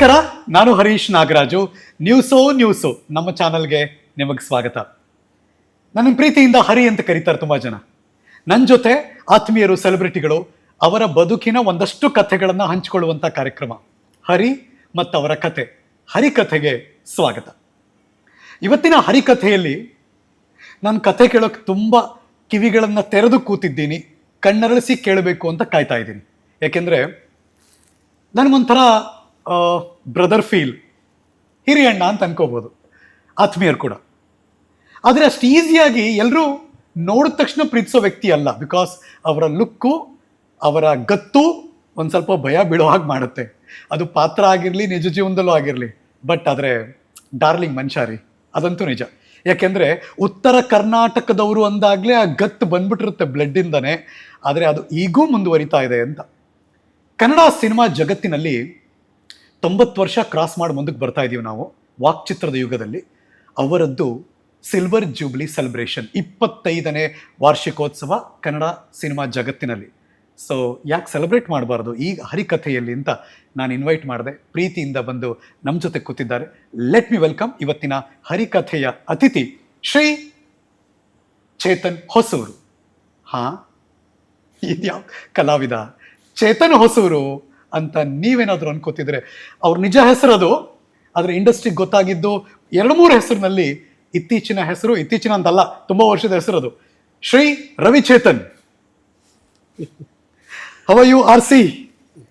ನಮಸ್ಕಾರ, ನಾನು ಹರೀಶ್ ನಾಗರಾಜು. ನ್ಯೂಸೋ ನ್ಯೂಸು ನಮ್ಮ ಚಾನಲ್ಗೆ ನಿಮಗೆ ಸ್ವಾಗತ. ನನ್ನ ಪ್ರೀತಿಯಿಂದ ಹರಿ ಅಂತ ಕರೀತಾರೆ ತುಂಬಾ ಜನ. ನನ್ನ ಜೊತೆ ಆತ್ಮೀಯರು ಸೆಲೆಬ್ರಿಟಿಗಳು ಅವರ ಬದುಕಿನ ಒಂದಷ್ಟು ಕಥೆಗಳನ್ನು ಹಂಚಿಕೊಳ್ಳುವಂಥ ಕಾರ್ಯಕ್ರಮ. ಹರಿ ಮತ್ತು ಅವರ ಕಥೆ ಹರಿಕಥೆಗೆ ಸ್ವಾಗತ. ಇವತ್ತಿನ ಹರಿಕಥೆಯಲ್ಲಿ ನಾನು ಕಥೆ ಕೇಳೋಕ್ಕೆ ತುಂಬ ಕಿವಿಗಳನ್ನು ತೆರೆದು ಕೂತಿದ್ದೀನಿ, ಕಣ್ಣರಳಿಸಿ ಕೇಳಬೇಕು ಅಂತ ಕಾಯ್ತಾ ಇದ್ದೀನಿ. ಯಾಕೆಂದರೆ, ನನಗೊಂಥರ ಬ್ರದರ್ ಫೀಲ್ ಹಿರಿಯಣ್ಣ ಅಂತ ಅನ್ಕೋಬೋದು. ಆತ್ಮೀಯರು ಕೂಡ. ಆದರೆ ಅಷ್ಟು ಈಸಿಯಾಗಿ ಎಲ್ಲರೂ ನೋಡಿದ ತಕ್ಷಣ ಪ್ರೀತಿಸೋ ವ್ಯಕ್ತಿ ಅಲ್ಲ ಬಿಕಾಸ್ ಅವರ ಲುಕ್ಕು ಅವರ ಗತ್ತು ಒಂದು ಸ್ವಲ್ಪ ಭಯ ಬೀಳೋ ಹಾಗೆ ಮಾಡುತ್ತೆ. ಅದು ಪಾತ್ರ ಆಗಿರಲಿ, ನಿಜ ಜೀವನದಲ್ಲೂ ಆಗಿರಲಿ ಬಟ್ ಆದರೆ ಡಾರ್ಲಿಂಗ್ ಮನ್ಷಾರಿ ಅದಂತೂ ನಿಜ. ಯಾಕೆಂದರೆ ಉತ್ತರ ಕರ್ನಾಟಕದವರು ಅಂದಾಗಲೇ ಆ ಗತ್ತು ಬಂದ್ಬಿಟ್ಟಿರುತ್ತೆ ಬ್ಲಡ್ಡಿಂದನೇ ಆದರೆ ಅದು ಈಗೂ ಮುಂದುವರಿತಾ ಇದೆ ಅಂತ. ಕನ್ನಡ ಸಿನಿಮಾ ಜಗತ್ತಿನಲ್ಲಿ ತೊಂಬತ್ತು ವರ್ಷ ಕ್ರಾಸ್ ಮಾಡಿ ಮುಂದಕ್ಕೆ ಬರ್ತಾ ಇದ್ದೀವಿ ನಾವು, ವಾಕ್ಚಿತ್ರದ ಯುಗದಲ್ಲಿ. ಅವರದ್ದು ಸಿಲ್ವರ್ ಜೂಬ್ಲಿ ಸೆಲೆಬ್ರೇಷನ್ ಇಪ್ಪತ್ತೈದನೇ ವಾರ್ಷಿಕೋತ್ಸವ ಕನ್ನಡ ಸಿನಿಮಾ ಜಗತ್ತಿನಲ್ಲಿ. ಸೊ ಯಾಕೆ ಸೆಲೆಬ್ರೇಟ್ ಮಾಡಬಾರ್ದು? ಈ ಹರಿಕಥೆಯಲ್ಲಿ ಅಂತ ನಾನು ಇನ್ವೈಟ್ ಮಾಡಿದೆ. ಪ್ರೀತಿಯಿಂದ ಬಂದು ನಮ್ಮ ಜೊತೆ ಕೂತಿದ್ದಾರೆ. ಲೆಟ್ ಮಿ ವೆಲ್ಕಮ್ ಇವತ್ತಿನ ಹರಿಕಥೆಯ ಅತಿಥಿ, ಶ್ರೀ ಚೇತನ್ ಹೊಸೂರು. ಹಾಂ? ಇದ್ಯಾವ ಕಲಾವಿದ? ಚೇತನ್ ಹೊಸೂರು. ಅಂತ ನೀವೇನಾದರೂ ಅನ್ಕೋತಿದ್ರೆ ಅವ್ರ ನಿಜ ಹೆಸರದು ಆದರೆ ಇಂಡಸ್ಟ್ರಿಗೆ ಗೊತ್ತಾಗಿದ್ದು ಎರಡು ಮೂರು ಹೆಸರಿನಲ್ಲಿ ಇತ್ತೀಚಿನ ಹೆಸರು ಇತ್ತೀಚಿನ ಅಂತಲ್ಲ ತುಂಬ ವರ್ಷದ ಹೆಸರದು. Shri Ravichetan. How are you are C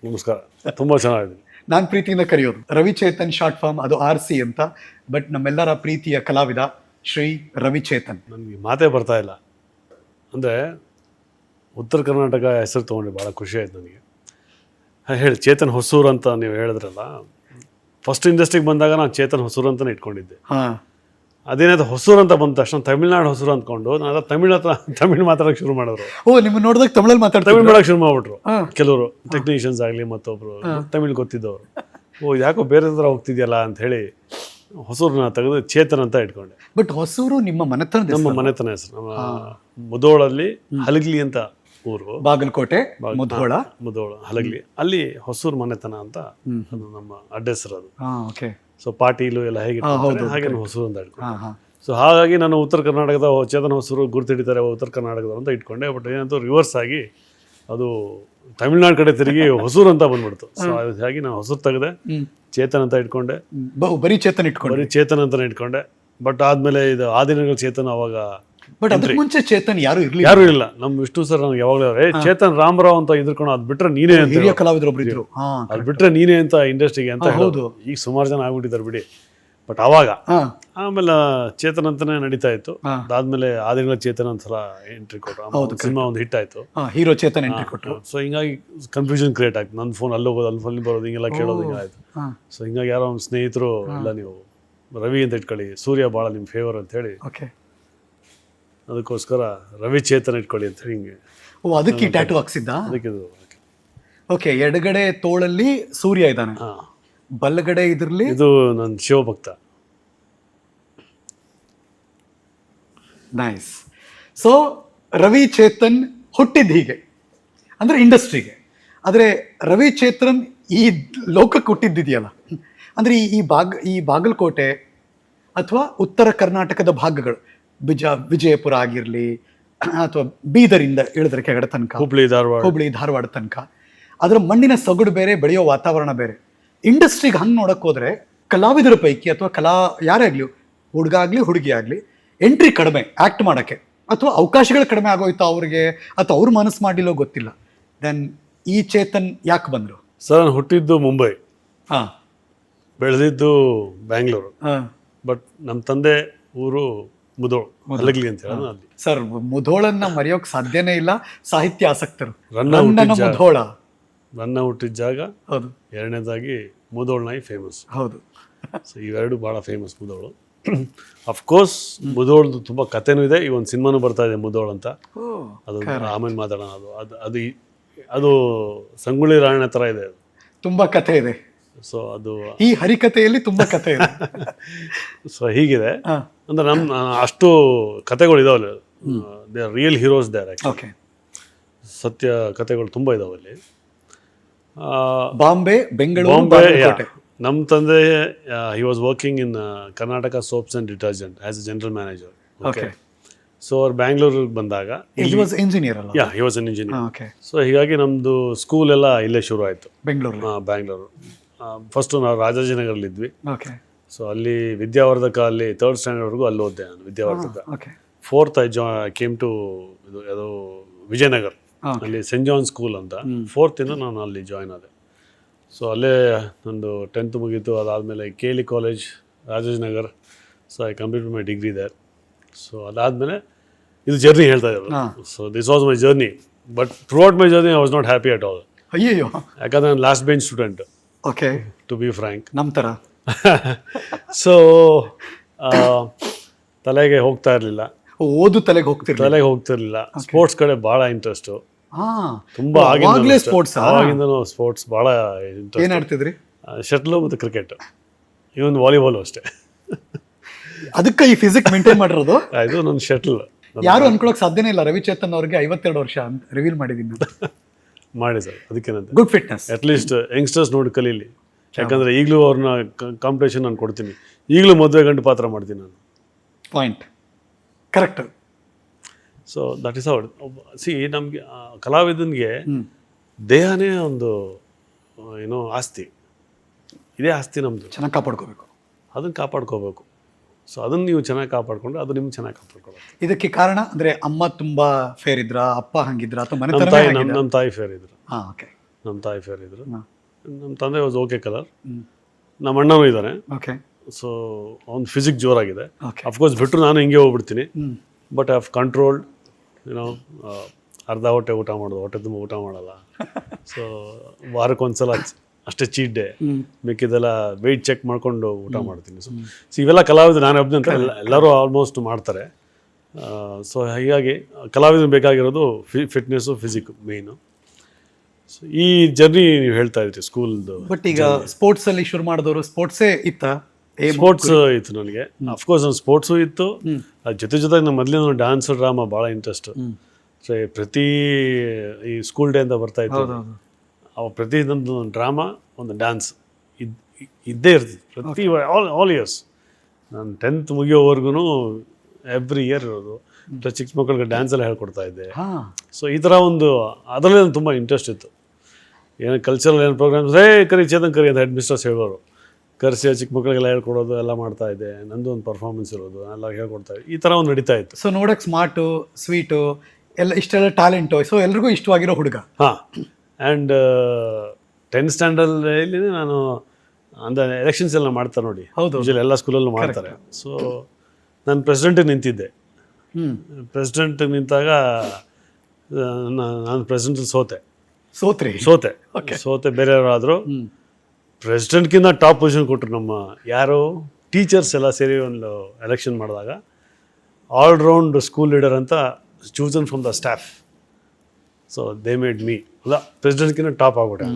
ನಮಸ್ಕಾರ. ತುಂಬ ಚೆನ್ನಾಗಿದೆ. ನಾನು ಪ್ರೀತಿಯಿಂದ ಕರೆಯೋದು. ರವಿಚೇತನ್ ಶಾರ್ಟ್ ಫಾರ್ಮ್ ಅದು ಆರ್ ಸಿ ಅಂತ ಬಟ್ ನಮ್ಮೆಲ್ಲರ ಪ್ರೀತಿಯ ಕಲಾವಿದ ಶ್ರೀ ರವಿಚೇತನ್. ನನಗೆ ಮಾತೇ ಬರ್ತಾ ಇಲ್ಲ. ಅಂದರೆ ಉತ್ತರ ಕರ್ನಾಟಕ ಹೆಸರು ತೊಗೊಂಡು ಭಾಳ ಖುಷಿ ಆಯ್ತು ನನಗೆ. ಹೇಳಿ ಚೇತನ್ ಹೊಸೂರು ಅಂತ ನೀವು ಹೇಳಿದ್ರಲ್ಲ ಫಸ್ಟ್ ಇಂಡಸ್ಟ್ರಿಗೆ ಬಂದಾಗ ನಾನು ಚೇತನ್ ಹೊಸೂರು ಅಂತಲೇ ಇಟ್ಕೊಂಡಿದ್ದೆ. ಅದೇನಾದ್ರು ಹೊಸೂರು ಅಂತ ಬಂದ ತಕ್ಷಣ ತಮಿಳ್ನಾಡು ಹೊಸೂರು ಅಂದ್ಕೊಂಡು ನಾನು ತಮಿಳ್ ಹತ್ರ ತಮಿಳ್ ಮಾತಾಡೋಕೆ ಶುರು ಮಾಡಿದ್ರು. ಓ ನಿಮ್ಮ ನೋಡಿದಾಗ ತಮಿಳಲ್ಲಿ ಮಾತಾಡ ತಮಿಳ್ ಮಾಡೋಕೆ ಶುರು ಮಾಡ್ಬಿಟ್ರು. ಕೆಲವರು ಟೆಕ್ನಿಷಿಯನ್ಸ್ ಆಗಲಿ ಮತ್ತೊಬ್ರು ತಮಿಳ್ ಗೊತ್ತಿದ್ದವರು. ಓ ಯಾಕೋ ಬೇರೆ ಥರ ಹೋಗ್ತಿದ್ಯಲ್ಲ ಅಂತ ಹೇಳಿ ಹೊಸೂರನ್ನ ತೆಗೆದು ಚೇತನ್ ಅಂತ ಇಟ್ಕೊಂಡೆ. ಬಟ್ ಹೊಸೂರು ನಿಮ್ಮ ಮನೆತನ ನಮ್ಮ ಮನೆತನ ಹೆಸರು. ನಮ್ಮ ಮುದೋಳಲ್ಲಿ ಹಲಗ್ಲಿ ಅಂತ ಊರು. ಬಾಗಲಕೋಟೆ ಮುಧೋಳ ಮುದೋಳ ಹಲಗಲಿ. ಅಲ್ಲಿ ಹೊಸೂರು ಮನೆತನ ಅಂತ ಅದು ನಮ್ಮ ಅಡ್ರೆಸ್ ಇರೋದು ಓಕೆ. ಸೊ ಪಾಟೀಲು ಎಲ್ಲ ಹೇಗೆ ಹಾಗೆ ಹೊಸೂರು ಅಂತ ಇಟ್ಕೊಂಡು ಸೊ ಹಾಗಾಗಿ ನಾನು ಉತ್ತರ ಕರ್ನಾಟಕದ ಚೇತನ ಹೊಸೂರು ಗುರುತಿಡಿತಾರೆ ಉತ್ತರ ಕರ್ನಾಟಕದ ಅಂತ ಇಟ್ಕೊಂಡೆ. ಬಟ್ ಏನಂತೂ ರಿವರ್ಸ್ ಆಗಿ ಅದು ತಮಿಳ್ನಾಡು ಕಡೆ ತಿರುಗಿ ಹೊಸೂರು ಅಂತ ಬಂದ್ಬಿಡ್ತು. ಸೊ ಹಾಗಾಗಿ ನಾನು ಹೊಸೂರು ತೆಗೆದೆ. ಚೇತನ್ ಅಂತ ಇಟ್ಕೊಂಡೆ. ಬರೀ ಚೇತನ್ ಇಟ್ಕೊಂಡೆ ಬರೀ ಚೇತನ್ ಅಂತ ಇಟ್ಕೊಂಡೆ. ಬಟ್ ಆದ್ಮೇಲೆ ಇದು ಆ ಚೇತನ ಚೇತನ್ ಅವಾಗ ಬಟ್ ಅದಕ್ಕೆ ಮುಂಚೆ ಚೇತನ್ ಯಾರು ಇರ್ಲಿ ಯಾರು ಇಲ್ಲ ನಮ್ಮ ವಿಷ್ಣು ಸರ್ ನನಗೆ ಯಾವಾಗಲೂ ಏ ಚೇತನ್ ರಾಮರಾವ್ ಅಂತ ಇದ್ಕೊಂಡು ಅದ್ ಬಿಟ್ರೆ ನೀನೇ ಅಂತ ಹಿರಿಯ ಕಲಾವಿದರು ಒಬ್ರು ಇದ್ರು. ಹಾ ಅದ್ ಬಿಟ್ರೆ ನೀನೇ ಅಂತ ಇಂಡಸ್ಟ್ರಿಗೆ ಅಂತ ಹೌದು. ಈಗ ಸುಮಾರು ಜನ ಆಗ್ಬಿಟ್ಟಿದ್ದಾರೆ ಬಿಡಿ. ಬಟ್ ಅವಾಗ ಆಮೇಲೆ ಚೇತನ್ ಅಂತಾನೆ ನಡೀತಾ ಇತ್ತು. ಅದಾದ್ಮೇಲೆ ಆ ದಿನಗಳ ಚೇತನ್ ಒಂದ್ಸಲ ಎಂಟ್ರಿ ಕೊಟ್ಟರು ಸಿನಿಮಾ ಒಂದು ಹಿಟ್ ಆಯ್ತು. ಹೀರೋ ಚೇತನ್ ಎಂಟ್ರಿ ಕೊಟ್ಟರು ಸೊ ಹಿಂಗಾಗಿ ಕನ್ಫ್ಯೂಷನ್ ಕ್ರಿಯೇಟ್ ಆಯ್ತು. ನನ್ನ ಫೋನ್ ಅಲ್ಲಿ ಹೋಗೋದು ಅಲ್ಲಿ ಫೋನ್ ಬರೋದು ಹಿಂಗೆಲ್ಲ ಕೇಳೋದು ಹಿಂಗೆ ಆಯ್ತು. ಸೊ ಹಿಂಗಾಗಿ ಯಾರೋ ಒಂದು ಸ್ನೇಹಿತರು ಎಲ್ಲ ನೀವು ರವಿ ಅಂತ ಇಟ್ಕೊಳ್ಳಿ. ಸೂರ್ಯ ಭಾಳ ನಿಮ್ಮ ಫೇವರ್ ಅಂತ ಹೇಳಿ ಓಕೆ ಅದಕ್ಕೋಸ್ಕರ ರವಿ ಚೇತನ್ ಇಟ್ಕೊಳ್ಳಿ ಅಂತ ಹಿಂಗೆ. ಓ ಅದಕ್ಕೆ ಟ್ಯಾಟೂ ಹಾಕ್ಸಿದ್ದ? ಅದಕ್ಕೆ ಇದು ಓಕೆ ಎಡಗಡೆ ತೋಳಲ್ಲಿ ಸೂರ್ಯ ಇದ್ದಾನೆ. ಹಾ. ಬಲಗಡೆ ಇದ್ರಲ್ಲಿ? ಇದು ನನ್ನ ಶಿವಭಕ್ತ. ನೈಸ್ ಸೊ ರವಿ ಚೇತನ್ ಹುಟ್ಟಿದ್ದು ಹೀಗೆ. ಅಂದರೆ ಇಂಡಸ್ಟ್ರಿಗೆ. ಆದರೆ ರವಿ ಚೇತನ್ ಈ ಲೋಕಕ್ಕೆ ಹುಟ್ಟಿದ್ದಿದೆಯಲ್ಲ? ಅಂದರೆ ಈ ಈ ಬಾಗ್ ಈ ಬಾಗಲಕೋಟೆ ಅಥವಾ ಉತ್ತರ ಕರ್ನಾಟಕದ ಭಾಗಗಳು. ಬಿಜ ವಿಜಯಪುರ ಆಗಿರಲಿ ಅಥವಾ ಬೀದರಿಂದ ಇಳಿದ್ರೆ ಕೆಳಗಡೆ ತನಕ ಹುಬ್ಳಿ ಧಾರವಾಡ. ಹುಬ್ಳಿ ಧಾರವಾಡ ತನಕ ಅದರ ಮಣ್ಣಿನ ಸೊಗಡು ಬೇರೆ ಬೆಳೆಯೋ ವಾತಾವರಣ ಬೇರೆ. ಇಂಡಸ್ಟ್ರಿಗೆ ಹಂಗೆ ನೋಡಕ್ಕೆ ಹೋದರೆ ಕಲಾವಿದರ ಪೈಕಿ ಅಥವಾ ಕಲಾ ಯಾರೇ ಆಗಲಿ ಹುಡುಗ ಆಗಲಿ ಹುಡುಗಿ ಆಗಲಿ ಎಂಟ್ರಿ ಕಡಿಮೆ ಆ್ಯಕ್ಟ್ ಮಾಡೋಕ್ಕೆ. ಅಥವಾ ಅವಕಾಶಗಳು ಕಡಿಮೆ ಆಗೋಯ್ತು ಅವ್ರಿಗೆ ಅಥವಾ ಅವ್ರ ಮನಸ್ಸು ಮಾಡಿಲ್ಲೋ ಗೊತ್ತಿಲ್ಲ. ದೆನ್ ಈ ಚೇತನ್ ಯಾಕೆ ಬಂದರು? ಸರ್ ನಾನು ಹುಟ್ಟಿದ್ದು ಮುಂಬೈ. ಹಾಂ. ಬೆಳೆದಿದ್ದು ಬ್ಯಾಂಗ್ಳೂರು. ಹಾಂ. ಬಟ್ ನಮ್ಮ ತಂದೆ ಊರು ಮುದೋಳ್ ಮಲಗ್ಲಿ ಅಂತ ಹೇಳೋಣ ಅಲ್ಲಿ. ಸರ್ ಮುಧೋಳನ್ನ ಮರೆಯೋಕೆ ಸಾಧ್ಯನೇ ಇಲ್ಲ ಸಾಹಿತ್ಯ ಆಸಕ್ತರು. ರನ್ನ. ಮುಧೋಳ. ನನ್ನ ಹುಟ್ಟಿದ ಜಾಗ ಹೌದು. ಎರಡನೇದಾಗಿ ಮುಧೋಳ್ ನಾಯಿ ಫೇಮಸ್ ಹೌದು. ಸೊ ಇವೆರಡು ಭಾಳ ಫೇಮಸ್ ಮುದೋಳು ಅಫ್ಕೋರ್ಸ್ ಮುಧೋಳ್ದು ತುಂಬ ಕಥೆನೂ ಇದೆ. ಈ ಒಂದು ಸಿನಿಮಾನು ಬರ್ತಾ ಇದೆ ಮುಧೋಳ್ ಅಂತ. ಅದು ಆಮೇಲೆ ಮಾತಾಡೋಣ ಅದು ಅದು ಅದು ಸಂಗೊಳ್ಳಿ ರಾಯಣ್ಣ ಥರ ಇದೆ ತುಂಬ ತುಂಬಾ ಕಥೆ ಇದೆ. ಸೊ ಅದು ಈ ಹರಿಕತೆಯಲ್ಲಿ ತುಂಬಾ ಕತೆ ಇದೆ. ಸೊ ಹೀಗಿದೆ. ಅಂದ್ರೆ ನಮ್ಮ ಅಷ್ಟು ಕತೆಗಳು ಇದಾವಲ್ಲ they are real heroes they are okay ಸತ್ಯ ಕತೆಗಳು ತುಂಬ ಇದಾವೆ ಅಲ್ಲಿ. ಬಾಂಬೆ ಬೆಂಗಳೂರು ಬಾಂಬೆ ನಮ್ಮ ತಂದೆ he was working in Karnataka Soaps and Detergent as a general manager okay so ಅವ್ರು ಬ್ಯಾಂಗ್ಳೂರಿಗೆ ಬಂದಾಗ engineer yeah he was an engineer okay so ಹೀಗಾಗಿ ನಮ್ಮದು ಸ್ಕೂಲ್ ಎಲ್ಲ ಇಲ್ಲೇ ಶುರು ಆಯಿತು. ಬೆಂಗಳೂರು ಬ್ಯಾಂಗ್ಳೂರು. ಫಸ್ಟು ನಾವು ರಾಜಾಜಿನಗರಲ್ಲಿದ್ವಿ ಓಕೆ ಸೊ ಅಲ್ಲಿ ವಿದ್ಯಾವರ್ಧಕ ಅಲ್ಲಿ ತರ್ಡ್ ಸ್ಟ್ಯಾಂಡರ್ಡ್ವರೆಗೂ ಅಲ್ಲಿ ಓದಿದೆ ನಾನು ವಿದ್ಯಾವರ್ಧಕ. ಫೋರ್ತ್ ಐ ಜಾ ಕೇಮ್ ಟು ಇದು ಯಾವುದೋ ವಿಜಯನಗರ್. ಅಲ್ಲಿ ಸೆಂಟ್ ಜಾನ್ ಸ್ಕೂಲ್ ಅಂತ. ಫೋರ್ತಿಂದ ನಾನು ಅಲ್ಲಿ ಜಾಯ್ನ್ ಆದೆ. ಸೊ ಅಲ್ಲೇ ನಂದು ಟೆಂತ್ ಮುಗೀತು ಅದಾದಮೇಲೆ K L college Rajajinagar so I complete my degree ಇದೆ ಸೊ ಅದಾದಮೇಲೆ ಇದು ಜರ್ನಿ ಹೇಳ್ತಾ ಇದ್ರು. So this was my journey but throughout my journey I was not happy at all ಅಯ್ಯೋ ಯಾಕಂದ್ರೆ ನಾನು last bench student okay to be frank ನಮ್ಮ ಥರ ಸೊ ತಲೆಗೆ ಹೋಗ್ತಾ ಇರಲಿಲ್ಲ. ಓದು ತಲೆಗೆ ಹೋಗ್ತಿರ್ಲಿಲ್ಲ. ತಲೆಗೆ ಹೋಗ್ತಿರ್ಲಿಲ್ಲ. ಸ್ಪೋರ್ಟ್ಸ್ ಕಡೆ ಭಾಳ ಇಂಟ್ರೆಸ್ಟು ತುಂಬಾ ಅವಾಗ್ಲೇ ಸ್ಪೋರ್ಟ್ಸ್ ಆವಾಗಿಂದನೂ ಸ್ಪೋರ್ಟ್ಸ್ ಭಾಳ ಇಂಟ್ರೆಸ್ಟ್ ಏನ್ ಆಡ್ತಿದ್ರಿ? ಶಟ್ಲು ಮತ್ತು ಕ್ರಿಕೆಟ್ ಇವನ್ ವಾಲಿಬಾಲ್ ಅಷ್ಟೇ. ಅದಕ್ಕೆ ಈ ಫಿಸಿಕ್ ಮೇಂಟೈನ್ ಮಾಡಿರೋದು? ಇದು ನನ್ನ ಶಟ್ಲ್ ಯಾರು ಅನ್ಕೊಳಕ್ ಸಾಧ್ಯನೇ ಇಲ್ಲ. ರವಿಚೇತನ್ ಅವ್ರಿಗೆ ಐವತ್ತೆರಡು ವರ್ಷ ಅಂತ ರಿವೀಲ್ ಮಾಡಿದೀನಿ ಮಾಡಿ sir ಅದಕ್ಕೇನಂತೆ good fitness at least youngsters ನೋಡಿ ಕಲೀಲಿ. ಯಾಕಂದ್ರೆ ಈಗಲೂ ಅವ್ರನ್ನ ಕಾಂಪಿಟೇಷನ್ ನಾನು ಕೊಡ್ತೀನಿ. ಈಗಲೂ ಮದುವೆ ಗಂಟು ಪಾತ್ರ ಮಾಡ್ತೀನಿ ನಾನು. Point correct so that is our see ನಮಗೆ ಕಲಾವಿದನಿಗೆ ದೇಹನೇ ಒಂದು ಏನೋ ಆಸ್ತಿ. ಇದೇ ಆಸ್ತಿ ನಮ್ಮದು ಚೆನ್ನಾಗಿ ಕಾಪಾಡ್ಕೋಬೇಕು. ಅದನ್ನು ಕಾಪಾಡ್ಕೋಬೇಕು. ಸೊ ಅದನ್ನು ನೀವು ಚೆನ್ನಾಗಿ ಕಾಪಾಡ್ಕೊಂಡ್ರೆ ಅದು ನಿಮ್ಗೆ ಚೆನ್ನಾಗಿ ಕಾಪಾಡ್ಕೊಳ್ಳುತ್ತೆ ಇದಕ್ಕೆ ಕಾರಣ ಅಂದರೆ ಅಮ್ಮ ತುಂಬ ಫೇರ್ ಇದ್ರ ಅಪ್ಪ ಹಂಗಿದ್ರ ಅಥವಾ ನಮ್ಮ ಮನೆತನವೇ ತಾಯಿ ನಮ್ಮ ನಮ್ಮ ತಾಯಿ ಫೇರ್ ಇದ್ರು. ಹಾ ಓಕೆ ನಮ್ಮ ತಾಯಿ ಫೇರ್ ಇದ್ರು. ನಮ್ಮ ತಂದೆ ವಾಸ್ ಓಕೆ ಕಲರ್ ನಮ್ಮ ಅಣ್ಣನೂ ಇದ್ದಾನೆ ಓಕೆ ಸೊ ಅವ್ನು ಫಿಸಿಕ್ ಜೋರಾಗಿದೆ. ಅಫ್ಕೋರ್ಸ್ ಬಿಟ್ಟರು ನಾನು ಹಿಂಗೆ ಹೋಗ್ಬಿಡ್ತೀನಿ. ಬಟ್ ಐ ಹ್ಯಾವ್ ಕಂಟ್ರೋಲ್ಡ್ ಏನೋ ಅರ್ಧ ಹೊಟ್ಟೆ ಊಟ ಮಾಡೋದು. ಹೊಟ್ಟೆ ತುಂಬ ಊಟ ಮಾಡಲ್ಲ. ಸೊ ವಾರಕ್ಕೊಂದ್ಸಲ ಅಷ್ಟೇ ಚೀಟ್ ಡೇ. ಮಿಕ್ಕಿದೆಲ್ಲ ವೆಯ್ಟ್ ಚೆಕ್ ಮಾಡ್ಕೊಂಡು ಊಟ ಮಾಡ್ತೀನಿ. ಸೊ ಸೊ ಇವೆಲ್ಲ ಕಲಾವಿದ ನಾನು ಒಬ್ಬನೇ ಅಂತ ಎಲ್ಲರೂ ಆಲ್ಮೋಸ್ಟ್ ಮಾಡ್ತಾರೆ. ಸೊ ಹೀಗಾಗಿ ಕಲಾವಿದ ಬೇಕಾಗಿರೋದು ಫಿ ಫಿಟ್ನೆಸ್ಸು ಫಿಸಿಕ್ ಮೇಯ್ನು ಸೊ ಈ ಜರ್ನಿ ನೀವು ಹೇಳ್ತಾ ಇದ್ರಿ ಸ್ಕೂಲ್ದು ಬಟ್ ಈಗ ಸ್ಪೋರ್ಟ್ಸಲ್ಲಿ ಶುರು ಮಾಡಿದವರು ಸ್ಪೋರ್ಟ್ಸೇ ಇತ್ತ? ಸ್ಪೋರ್ಟ್ಸ್ ಇತ್ತು ನನಗೆ. ಅಫ್ಕೋರ್ಸ್ ನನ್ನ ಸ್ಪೋರ್ಟ್ಸು ಇತ್ತು. ಅದ್ರ ಜೊತೆ ಜೊತೆಗೆ ನಮ್ಮ ಮೊದಲಿನ ಡ್ಯಾನ್ಸ್ ಡ್ರಾಮಾ ಭಾಳ ಇಂಟ್ರೆಸ್ಟ್ ಸೊ ಪ್ರತಿ ಈ ಸ್ಕೂಲ್ ಡೇ ಅಂತ ಬರ್ತಾ ಇತ್ತು. ಅವ ಪ್ರತಿ ಒಂದು ಡ್ರಾಮಾ ಒಂದು ಡ್ಯಾನ್ಸ್ ಇದ್ ಇದ್ದೇ ಇರ್ತದೆ. ಪ್ರತಿ ಆಲ್ ಆಲ್ ಇಯರ್ಸ್ ನಾನು ಟೆಂತ್ ಮುಗಿಯೋವರೆಗೂ ಎವ್ರಿ ಇಯರ್ ಇರೋದು. ಚಿಕ್ಕ ಮಕ್ಕಳಿಗೆ ಡ್ಯಾನ್ಸ್ ಎಲ್ಲ ಹೇಳ್ಕೊಡ್ತಾ ಇದ್ದೆ. ಹಾ. ಸೊ ಈ ಥರ ಒಂದು ಅದರಲ್ಲೇ ನನಗೆ ತುಂಬ ಇಂಟ್ರೆಸ್ಟ್ ಇತ್ತು. ಏನು ಕಲ್ಚರಲ್ ಏನು ಪ್ರೋಗ್ರಾಮ್ಸ್ ಹೇ ಕರಿ ಚೇತನ್ ಕರಿ ಅಂತ ಹೆಡ್ ಮಿಸ್ಟರ್ಸ್ ಹೇಳೋರು ಕರೆಸಿ ಚಿಕ್ಕ ಮಕ್ಕಳಿಗೆಲ್ಲ ಹೇಳ್ಕೊಡೋದು ಎಲ್ಲ ಮಾಡ್ತಾ ಇದ್ದೆ. ನಂದು ಒಂದು ಪರ್ಫಾರ್ಮೆನ್ಸ್ ಇರೋದು ಎಲ್ಲ ಹೇಳ್ಕೊಡ್ತಾ ಇದ್ದೆ. ಈ ಥರ ಒಂದು ನಡೀತಾ ಇತ್ತು. ಸೊ ನೋಡೋಕ್ಕೆ ಸ್ಮಾರ್ಟು ಸ್ವೀಟು ಎಲ್ಲ ಇಷ್ಟೆಲ್ಲ ಟ್ಯಾಲೆಂಟು ಸೊ ಎಲ್ರಿಗೂ ಇಷ್ಟವಾಗಿರೋ ಹುಡುಗ. ಹಾಂ. ಆ್ಯಂಡ್ ಟೆಂತ್ ಸ್ಟ್ಯಾಂಡರ್ಡಲ್ಲಿ ನಾನು ಅಂದರೆ ಎಲೆಕ್ಷನ್ಸ್ ಎಲ್ಲ ಮಾಡ್ತಾರೆ ನೋಡಿ. ಹೌದು. ಯೂಶಲಿ ಎಲ್ಲ ಸ್ಕೂಲಲ್ಲೂ ಮಾಡ್ತಾರೆ. ಸೊ ನಾನು ಪ್ರೆಸಿಡೆಂಟಿಗೆ ನಿಂತಿದ್ದೆ. ಹ್ಞೂ ಪ್ರೆಸಿಡೆಂಟ್ ನಿಂತಾಗ ನಾನು ಪ್ರೆಸಿಡೆಂಟ್ ಸೋತೆ. ಸೋತ್ರಿ? ಸೋತೆ. ಸೋತೆ ಬೇರೆಯವರಾದರು. ಹ್ಮ್. ಪ್ರೆಸಿಡೆಂಟ್ಗಿಂತ ಟಾಪ್ ಪೊಸಿಷನ್ ಕೊಟ್ಟರು ನಮ್ಮ ಯಾರು? ಟೀಚರ್ಸ್ ಎಲ್ಲ ಸೇರಿ ಒಂದು ಎಲೆಕ್ಷನ್ ಮಾಡಿದಾಗ ಆಲ್ರೌಂಡ್ ಸ್ಕೂಲ್ ಲೀಡರ್ ಅಂತ chosen from the staff so they made me ಅಲ್ಲ ಪ್ರೆಸಿಡೆಂಟ್ಗಿಂತ ಟಾಪ್ ಆಗ್ಬಿಟ್ಟೆ.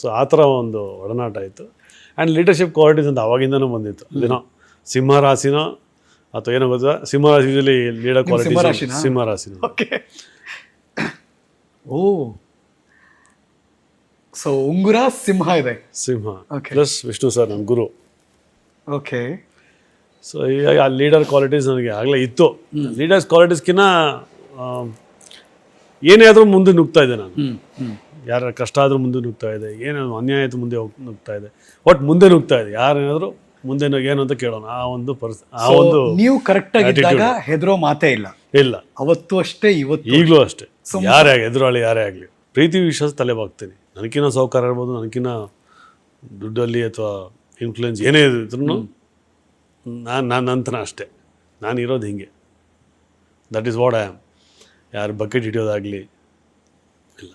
ಸೊ ಆ ಥರ ಒಂದು ಒಡನಾಟ ಇತ್ತು ಆ್ಯಂಡ್ ಲೀಡರ್ಶಿಪ್ ಕ್ವಾಲಿಟೀಸ್ ಅಂತ ಅವಾಗಿಂದನೂ ಬಂದಿತ್ತು. ಅದೇನೋ ಸಿಂಹರಾಶಿನೋ ಅಥವಾ ಏನೋ ಗೊತ್ತಾ? ಸಿಂಹರಾಶಿ ಯೂಶಲಿ ಲೀಡರ್ ಕ್ವಾಲಿಟಿ ಸಿಂಹರಾಶಿನಾ? ಓಕೆ ಓ. ಸೊ ಉಂಗುರ ಸಿಂಹ ಇದೆ. ಸಿಂಹ. ಪ್ಲಸ್ ವಿಷ್ಣು ಸರ್ ನನ್ನ ಗುರು. ಓಕೆ ಸೊ ಈಗ ಆ ಲೀಡರ್ ಕ್ವಾಲಿಟೀಸ್ ನನಗೆ ಆಗಲೇ ಇತ್ತು. ಲೀಡರ್ಸ್ ಕ್ವಾಲಿಟೀಸ್ಕಿನ್ನ ಏನೇ ಆದರೂ ಮುಂದೆ ನುಗ್ತಾ ಇದ್ದೆ ನಾನು. ಯಾರ ಕಷ್ಟ ಆದರೂ ಮುಂದೆ ನುಗ್ತಾ ಇದೆ ಏನೇನು ಅನ್ಯಾಯ ಆಯಿತು ಮುಂದೆ ಹೋಗ್ ನುಗ್ತಾ ಇದೆ. ಒಟ್ಟು ಮುಂದೆ ನುಗ್ತಾ ಇದೆ. ಯಾರೇನಾದರೂ ಮುಂದೆ ಏನು ಅಂತ ಕೇಳೋಣ. ಆ ಒಂದು ಪರ್ಸ್ ಆ ಒಂದು ನೀವು ಕರೆಕ್ಟ್ ಆಗಿದ್ದಾಗ ಹೆದರೋ ಮಾತೇ ಇಲ್ಲ. ಇಲ್ಲ. ಅವತ್ತು ಅಷ್ಟೇ ಇವತ್ತು ಈಗಲೂ ಅಷ್ಟೇ. ಯಾರೇ ಆಗಲಿ ಎದುರಾಳಿ ಯಾರೇ ಆಗಲಿ. ಪ್ರೀತಿ ವಿಶ್ವಾಸ ತಲೆ ಬಾಗ್ತೀನಿ ನನಗಿನ್ನ ಸೌಕಾರ ಇರ್ಬೋದು ನನಗಿನ್ನ ದುಡ್ಡಲ್ಲಿ ಅಥವಾ ಇನ್ಫ್ಲುಯೆನ್ಸ್ ಏನೇ ಇದ್ರೂ ನಾನು ನಾನು ನಂತರ ಅಷ್ಟೇ. ನಾನು ಇರೋದು ಹಿಂಗೆ. That is what I am ಯಾರು ಬಕೆಟ್ ಹಿಡಿಯೋದಾಗಲಿ ಇಲ್ಲ.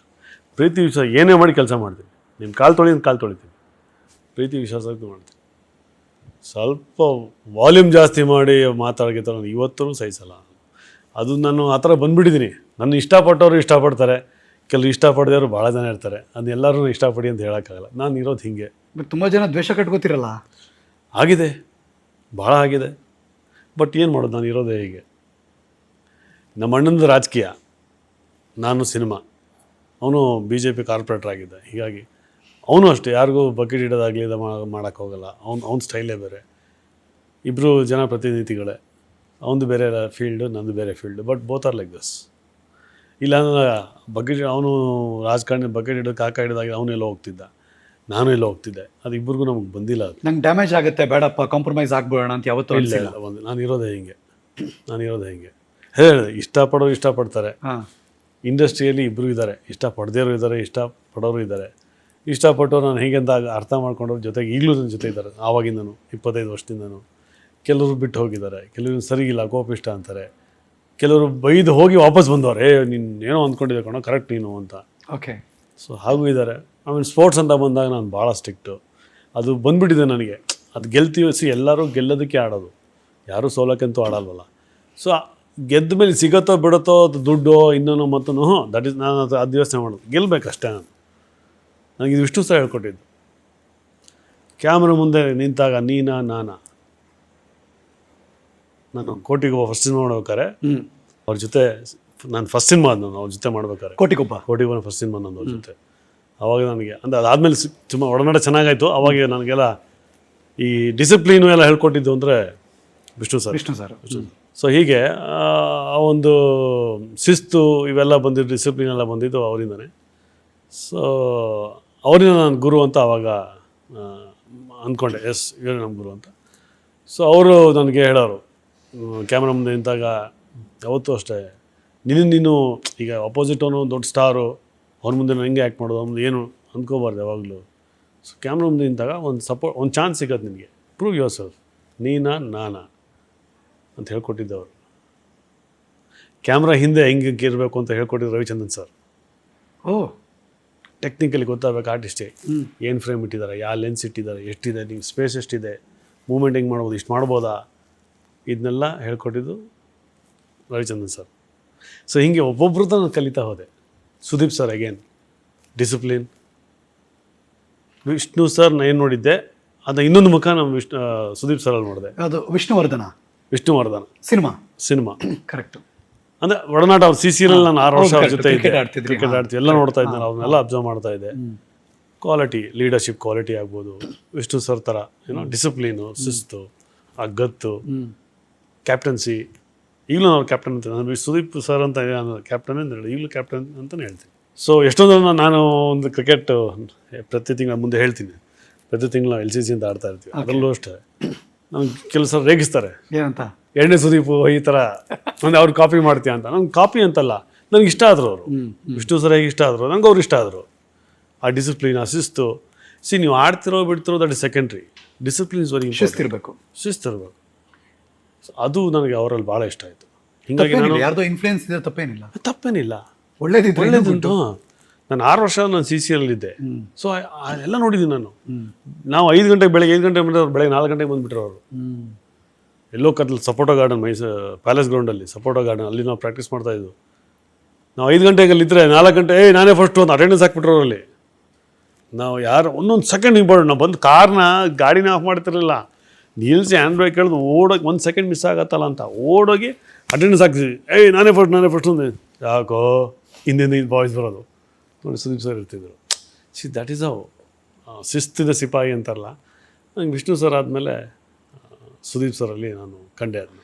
ಪ್ರೀತಿ ವಿಶ್ವಾಸ ಏನೇ ಮಾಡಿ ಕೆಲಸ ಮಾಡ್ತೀನಿ ನಿಮ್ಮ ಕಾಲು ತೊಳಿ ಕಾಲು ತೊಳಿತೀನಿ ಪ್ರೀತಿ ವಿಶ್ವಾಸ ಮಾಡ್ತೀನಿ ಸ್ವಲ್ಪ ವಾಲ್ಯೂಮ್ ಜಾಸ್ತಿ ಮಾಡಿ ಮಾತಾಡೋಕೆ ನಾನು ಇವತ್ತೂ ಸಹಿಸಲ್ಲ. ಅದು ನಾನು ಆ ಥರ ಬಂದುಬಿಟ್ಟಿದ್ದೀನಿ ನನ್ನ ಇಷ್ಟಪಟ್ಟವರು ಇಷ್ಟಪಡ್ತಾರೆ. ಕೆಲವು ಇಷ್ಟಪಡದವರು ಭಾಳ ಜನ ಇರ್ತಾರೆ. ಅದನ್ನೆಲ್ಲರೂ ಇಷ್ಟಪಡಿ ಅಂತ ಹೇಳೋಕ್ಕಾಗಲ್ಲ. ನಾನು ಇರೋದು ಹೀಗೆ. ಬಟ್ ತುಂಬ ಜನ ದ್ವೇಷ ಕಟ್ಕೋತಿರಲ್ಲ? ಆಗಿದೆ. ಭಾಳ ಆಗಿದೆ. ಬಟ್ ಏನು ಮಾಡೋದು? ನಾನು ಇರೋದೇ ಹೀಗೆ. ನಮ್ಮ ಅಣ್ಣಂದು ರಾಜಕೀಯ ನಾನು ಸಿನಿಮಾ. ಅವನು ಬಿ ಜೆ ಪಿ ಕಾರ್ಪೊರೇಟರ್ ಆಗಿದ್ದ. ಹೀಗಾಗಿ ಅವನು ಅಷ್ಟೇ ಯಾರಿಗೂ ಬಕೆಟ್ ಇಡೋದಾಗಲಿ ಇದು ಮಾಡೋಕ್ಕೆ ಹೋಗಲ್ಲ. ಅವ್ನು ಅವ್ನ ಸ್ಟೈಲೇ ಬೇರೆ. ಇಬ್ಬರು ಜನ ಪ್ರತಿನಿಧಿಗಳೇ. ಅವನದು ಬೇರೆ ಫೀಲ್ಡು ನಂದು ಬೇರೆ field but both are like this ಇಲ್ಲ ಬಕೆಟ್ ಅವನು ರಾಜಕಾರಣಿ ಬಕೆಟ್ ಹಿಡಿದು ಕಾಕ ಹಿಡಿದಾಗ ಅವನು ಎಲ್ಲೋ ಹೋಗ್ತಿದ್ದ. ನಾನು ಎಲ್ಲೋ ಹೋಗ್ತಿದ್ದೆ. ಅದು ಇಬ್ಬರಿಗೂ ನಮಗೆ ಬಂದಿಲ್ಲ ಅದು. ನಂಗೆ ಡ್ಯಾಮೇಜ್ ಆಗುತ್ತೆ ಬೇಡಪ್ಪ ಕಾಂಪ್ರಮೈಸ್ ಆಗ್ಬೇಡ ಅಂತ ಯಾವತ್ತೂ ಇಲ್ಲ ಒಂದು ನಾನು ಇರೋದೇ ಹಿಂಗೆ. ನಾನು ಇರೋದೇ ಹಿಂಗೆ. ಹೇಳಿದೆ ಇಷ್ಟಪಡೋರು ಇಷ್ಟಪಡ್ತಾರೆ. ಹಾ. ಇಂಡಸ್ಟ್ರಿಯಲ್ಲಿ ಇಬ್ಬರು ಇದ್ದಾರೆ. ಇಷ್ಟಪಡದೇರು ಇದ್ದಾರೆ ಇಷ್ಟಪಡೋರು ಇದ್ದಾರೆ. ಇಷ್ಟಪಟ್ಟು ನಾನು ಹೇಗೆ ಅಂತ ಅರ್ಥ ಮಾಡ್ಕೊಂಡವ್ರ ಜೊತೆಗೆ ಈಗಲೂ ನನ್ನ ಜೊತೆ ಇದ್ದಾರೆ. ಆವಾಗಿಂದನು ಇಪ್ಪತ್ತೈದು ವರ್ಷದಿಂದನು. ಕೆಲವರು ಬಿಟ್ಟು ಹೋಗಿದ್ದಾರೆ. ಕೆಲವರು ಸರಿಗಿಲ್ಲ ಕೋಪಿಷ್ಟ ಅಂತಾರೆ. ಕೆಲವರು ಬೈದು ಹೋಗಿ ವಾಪಸ್ ಬಂದವರು ಏ ನೀನು ಏನೋ ಅಂದ್ಕೊಂಡಿದ್ದೆ ಕಣೋ ಕರೆಕ್ಟ್ ನೀನು ಅಂತ. ಓಕೆ. ಸೊ ಹಾಗೂ ಇದ್ದಾರೆ. ಆಮೇಲೆ ಸ್ಪೋರ್ಟ್ಸ್ ಅಂತ ಬಂದಾಗ ನಾನು ಭಾಳ ಸ್ಟ್ರಿಕ್ಟು ಅದು ಬಂದುಬಿಟ್ಟಿದೆ ನನಗೆ. ಅದು ಗೆಲ್ತಿ ಸಿ ಎಲ್ಲರೂ ಗೆಲ್ಲೋದಕ್ಕೆ ಆಡೋದು. ಯಾರೂ ಸೋಲಕ್ಕಂತೂ ಆಡಲ್ವಲ್ಲ. ಸೊ ಗೆದ್ದ ಮೇಲೆ ಸಿಗತ್ತೋ ಬಿಡುತ್ತೋ ಅದು ದುಡ್ಡು ಇನ್ನೂ ಮತ್ತೂ ಹ್ಞೂ ದಟ್ ಇಸ್ ನಾನು ಅದು ಅದು ಯೋಚನೆ ಮಾಡೋದು. ಗೆಲ್ಲಬೇಕಷ್ಟೇ ನಾನು. ನನಗೆ ಇದು ವಿಷ್ಣು ಸಹ ಹೇಳ್ಕೊಟ್ಟಿದ್ದು. ಕ್ಯಾಮ್ರಾ ಮುಂದೆ ನಿಂತಾಗ ನೀನಾ ನಾನಾ. ನಾನು ಕೋಟಿಗೊಬ್ಬ ಫಸ್ಟ್ ಸಿನಿಮಾ ಮಾಡ್ಬೇಕಾರೆ ಅವ್ರ ಜೊತೆ ನಾನು ಫಸ್ಟ್ ಸಿನಿಮಾ ಅದು ನಾನು ಅವ್ರ ಜೊತೆ ಮಾಡ್ಬೇಕಾರೆ. ಕೋಟಿಗೊಬ್ಬ. ಕೋಟಿಗೊಬ್ಬನ ಫಸ್ಟ್ ಸಿನಿಮಾ ನಾನು ಅವ್ರ ಜೊತೆ. ಅವಾಗ ನನಗೆ ಅಂದರೆ ಅದಾದಮೇಲೆ ತುಂಬ ಒಡನಾಟ ಚೆನ್ನಾಗಾಯಿತು. ಅವಾಗ ನನಗೆಲ್ಲ ಈ ಡಿಸಿಪ್ಲೀನು ಎಲ್ಲ ಹೇಳ್ಕೊಟ್ಟಿದ್ದು ಅಂದರೆ Vishnu sir. Vishnu sir. So ಹೀಗೆ, ಆ ಒಂದು ಶಿಸ್ತು ಇವೆಲ್ಲ ಬಂದಿದ್ದು ಡಿಸಿಪ್ಲಿನ್ ಎಲ್ಲ ಬಂದಿದ್ದು ಅವರಿಂದನೇ. ಸೊ ಅವರಿಂದ ನಾನು ಗುರು ಅಂತ ಆವಾಗ ಅಂದ್ಕೊಂಡೆ, ಎಸ್, ಇವರೇ ನಮ್ಮ ಗುರು ಅಂತ. ಸೊ ಅವರು ನನಗೆ ಹೇಳೋರು ಕ್ಯಾಮ್ರಾ ಮುಂದೆ ನಿಂತಾಗ ಯಾವತ್ತೂ ಅಷ್ಟೇ ನಿನ್ನ ನೀನು, ಈಗ ಅಪೋಸಿಟ್ ಅವನು ದೊಡ್ಡ ಸ್ಟಾರು ಅವ್ರ ಮುಂದೆ ನಾನು ಹೆಂಗೆ ಆ್ಯಕ್ಟ್ ಮಾಡೋದು ಅವ್ನು ಏನು ಅಂದ್ಕೋಬಾರ್ದು ಯಾವಾಗಲೂ. ಸೊ ಕ್ಯಾಮ್ರಾ ಮುಂದೆ ನಿಂತಾಗ ಒಂದು ಸಪೋರ್ಟ್ ಒಂದು ಚಾನ್ಸ್ ಸಿಗತ್ತೆ ನಿನಗೆ. ಪ್ರೂವ್ ಯುವರ್ ಸೆಲ್ಫ್ ನೀನಾ, ನಾನಾ. ಅಂತ ಹೇಳ್ಕೊಟ್ಟಿದ್ದವರು. ಕ್ಯಾಮ್ರಾ ಹಿಂದೆ ಹೆಂಗೆ ಇರಬೇಕು ಅಂತ ಹೇಳ್ಕೊಟ್ಟಿದ್ದು ರವಿಚಂದ್ರನ್ ಸರ್. ಓ. ಟೆಕ್ನಿಕಲಿ ಗೊತ್ತಾಗಬೇಕು ಆರ್ಟಿಸ್ಟೇ. ಏನು ಫ್ರೇಮ್ ಇಟ್ಟಿದ್ದಾರೆ ಯಾವ ಲೆನ್ಸ್ ಇಟ್ಟಿದ್ದಾರೆ ಎಷ್ಟಿದೆ ನೀವು ಸ್ಪೇಸ್ ಎಷ್ಟಿದೆ ಮೂಮೆಂಟ್ ಹೆಂಗೆ ಮಾಡ್ಬೋದು ಇಷ್ಟು ಮಾಡ್ಬೋದಾ? ಇದನ್ನೆಲ್ಲ ಹೇಳ್ಕೊಟ್ಟಿದ್ದು ರವಿಚಂದ್ರನ್ ಸರ್. ಸೊ ಹೀಗೆ ಒಬ್ಬೊಬ್ರು ನಾನು ಕಲಿತಾ ಹೋದೆ. Sudeep sir again discipline Vishnu sir ನಾನು ಏನು ನೋಡಿದ್ದೆ ಅದನ್ನ ಇನ್ನೊಂದು ಮುಖ ನಮ್ಮ ವಿಷ್ಣು ಸುದೀಪ್ ಸರಲ್ಲಿ ನೋಡಿದೆ. ಅದು Vishnuvardhana. Vishnuvardhana. Cinema? Cinema. Correct ಅಂದ್ರೆ ಒಡನಾಟ ಅವ್ರು ಸಿ ಸಿಯಲ್ಲಿ ನಾನು ಆರು ವರ್ಷ ಅವ್ರ ಜೊತೆ cricket ಇದ್ದೆ. ಕ್ರಿಕೆಟ್. ಆಡ್ತೀವಿ ಎಲ್ಲ ನೋಡ್ತಾ ಇದ್ದೆ ಅವ್ರನ್ನೆಲ್ಲ ಅಬ್ಸರ್ವ್ ಮಾಡ್ತಾ ಇದ್ದೆ. ಕ್ವಾಲಿಟಿ ಲೀಡರ್ಶಿಪ್ ಕ್ವಾಲಿಟಿ ಆಗ್ಬೋದು. ವಿಷ್ಣು ಸರ್ ಥರ ಏನೋ ಡಿಸಿಪ್ಲೀನು ಶಿಸ್ತು ಆ ಗತ್ತು ಕ್ಯಾಪ್ಟನ್ಸಿ ಈಗಲೂ ನಾವು ಕ್ಯಾಪ್ಟನ್ ಅಂತ ನಾನು ಸುದೀಪ್ ಸರ್ ಅಂತ ಕ್ಯಾಪ್ಟನ್ ಅಂತ ಹೇಳಿ ಈಗಲೂ ಕ್ಯಾಪ್ಟನ್ ಅಂತಲೇ ಹೇಳ್ತೀನಿ. ಸೊ ಎಷ್ಟೊಂದು ನಾನು ಒಂದು ಕ್ರಿಕೆಟ್ ಪ್ರತಿ ತಿಂಗಳ ಮುಂದೆ ಹೇಳ್ತೀನಿ. ಪ್ರತಿ ತಿಂಗಳು ಎಲ್ ಸಿ ಸಿ ಅಂತ ಆಡ್ತಾ ಇರ್ತೀವಿ. ಅದರಲ್ಲೂ ಅಷ್ಟೇ. ನಮ್ಗೆ ಕೆಲಸ ರೇಗಿಸ್ತಾರೆ. ಏನಂತ? ಎಣ್ಣೆ ಸುದೀಪು ಈ ಥರ ಅಂದರೆ ಅವ್ರು ಕಾಪಿ ಮಾಡ್ತೀಯ ಅಂತ. ನಂಗೆ ಕಾಪಿ ಅಂತಲ್ಲ. ನನಗೆ ಇಷ್ಟ ಆದರು ಅವರು. ವಿಷ್ಣು ಸರ್ ಹೇಗೆ ಇಷ್ಟ ಆದರು? ನಂಗೆ ಅವ್ರು ಇಷ್ಟ ಆದರು. ಆ ಡಿಸಿಪ್ಲಿನ್ ಆ ಶಿಸ್ತು. ಸಿ ನೀವು ಆಡ್ತಿರೋ ಬಿಡ್ತಿರೋ that is secondary discipline is very important ಶಿಸ್ತಿರ್ಬೇಕು ಶಿಸ್ತು ಇರಬೇಕು. ಅದು ನನಗೆ ಅವರಲ್ಲಿ ಭಾಳ ಇಷ್ಟ ಆಯಿತು. ಹಿಂಗಾಗಿ ನಾನು ಯಾರ್ದೋ ಇನ್ಫ್ಲೂಯೆನ್ಸ್ ಇದೆ ತಪ್ಪೇನಿಲ್ಲ. ತಪ್ಪೇನಿಲ್ಲ. ಒಳ್ಳೇದಿದೆ ಒಳ್ಳೇದುಂಟು. ನಾನು ಆರು ವರ್ಷ ನಾನು ಸಿ ಸಿ ಇದ್ದೆ ಸೊ ಎಲ್ಲ ನೋಡಿದ್ದೀನಿ ನಾನು. ನಾವು ಐದು ಗಂಟೆಗೆ ಬೆಳಗ್ಗೆ ಐದು ಗಂಟೆಗೆ ಬಂದ್ರೆ ಅವ್ರು ಬೆಳಗ್ಗೆ ನಾಲ್ಕು ಗಂಟೆಗೆ ಬಂದುಬಿಟ್ರು ಅವರು. ಎಲ್ಲೋ ಕತ್ಲು ಸಪೋಟೋ ಗಾರ್ಡನ್ ಮೈಸೂರು ಪ್ಯಾಲೇಸ್ ಗ್ರೌಂಡಲ್ಲಿ ಸಪೋಟೋ ಗಾರ್ಡನ್ ಅಲ್ಲಿ ನಾವು ಪ್ರಾಕ್ಟೀಸ್ ಮಾಡ್ತಾ ಇದ್ವು. ನಾವು ಐದು ಗಂಟೆಗೆ ಅಲ್ಲಿದ್ದರೆ ನಾಲ್ಕು ಗಂಟೆ ಏ ನಾನೇ ಫಸ್ಟ್ ಒಂದು ಅಟೆಂಡೆನ್ಸ್ ಹಾಕ್ಬಿಟ್ರು ಅವರಲ್ಲಿ. ನಾವು ಯಾರು ಒಂದೊಂದು ಸೆಕೆಂಡ್ ಇಂಪಾರ್ಟೆಂಟ್ ನಾವು ಬಂದು ಕಾರ್ನ ಗಾಡಿನ ಆಫ್ ಮಾಡ್ತಿರಲಿಲ್ಲ. ನಿಲ್ಸಿ ಹ್ಯಾಂಡ್ ಬ್ರೇಕ್ ಹೇಳಿದು ಓಡೋಗಿ ಒಂದು ಸೆಕೆಂಡ್ ಮಿಸ್ ಆಗತ್ತಲ್ಲ ಅಂತ ಓಡೋಗಿ ಅಟೆಂಡೆನ್ಸ್ ಹಾಕ್ತೀವಿ ಏಯ್ ನಾನೇ ಫಸ್ಟ್ ನಾನೇ ಫಸ್ಟ್ ಅಂದೆ ಯಾಕೋ ಹಿಂದಿಂದ ಇದು ಬಾಯ್ಸ್ ಬರೋದು. ನೋಡಿ ಸುದೀಪ್ ಸರ್ ಇರ್ತಿದ್ರು ಸಿ ದ್ಯಾಟ್ ಈಸ್ ಅವು ಶಿಸ್ತಿನ ಸಿಪಾಯಿ ಅಂತಾರಲ್ಲ. ನಂಗೆ ವಿಷ್ಣು ಸರ್ ಆದಮೇಲೆ ಸುದೀಪ್ ಸರಲ್ಲಿ ನಾನು ಕಂಡೆ ಅದನ್ನ